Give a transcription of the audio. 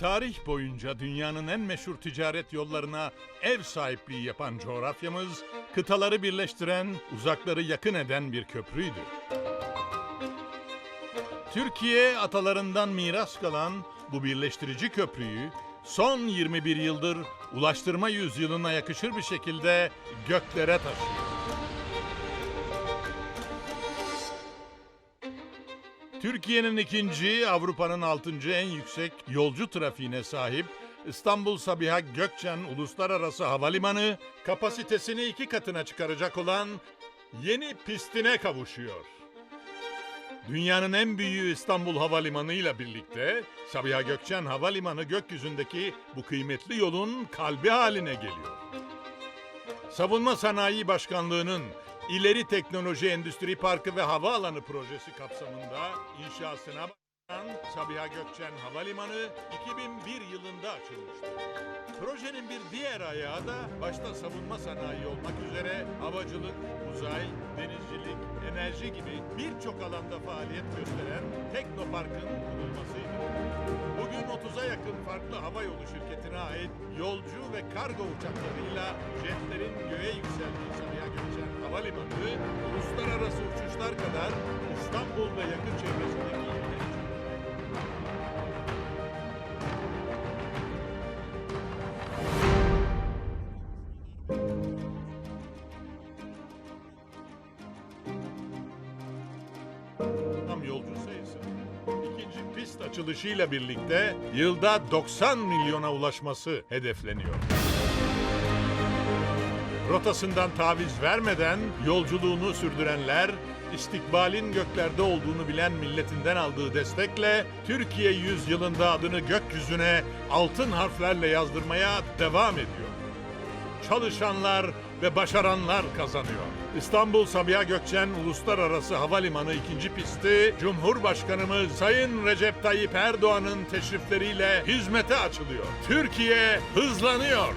Tarih boyunca dünyanın en meşhur ticaret yollarına ev sahipliği yapan coğrafyamız, kıtaları birleştiren, uzakları yakın eden bir köprüydü. Türkiye atalarından miras kalan bu birleştirici köprüyü son 21 yıldır ulaştırma yüzyılına yakışır bir şekilde göklere taşıyor. Türkiye'nin ikinci, Avrupa'nın altıncı en yüksek yolcu trafiğine sahip İstanbul Sabiha Gökçen Uluslararası Havalimanı kapasitesini iki katına çıkaracak olan yeni pistine kavuşuyor. Dünyanın en büyüğü İstanbul Havalimanı ile birlikte Sabiha Gökçen Havalimanı gökyüzündeki bu kıymetli yolun kalbi haline geliyor. Savunma Sanayi Başkanlığı'nın İleri Teknoloji Endüstri Parkı ve Havaalanı projesi kapsamında inşasına başlayan Sabiha Gökçen Havalimanı 2001 yılında açılmıştı. Projenin bir diğer ayağı da başta savunma sanayi olmak üzere havacılık, uzay, denizcilik, enerji gibi birçok alanda faaliyet gösteren Teknopark'ın kurulmasıydı. Bugün 30'a yakın farklı havayolu şirketine ait yolcu ve kargo uçaklarıyla jetlerin göğe yükseldiği Sabiha Gökçen Havalimanı, uluslararası uçuşlar kadar İstanbul ve yakın çevresindeki açılışıyla birlikte yılda 90 milyona ulaşması hedefleniyor. Rotasından taviz vermeden yolculuğunu sürdürenler, istikbalin göklerde olduğunu bilen milletinden aldığı destekle Türkiye yüzyılında adını gökyüzüne altın harflerle yazdırmaya devam ediyor çalışanlar ve başaranlar kazanıyor. İstanbul Sabiha Gökçen Uluslararası Havalimanı ikinci pisti Cumhurbaşkanımız Sayın Recep Tayyip Erdoğan'ın teşrifleriyle hizmete açılıyor. Türkiye hızlanıyor.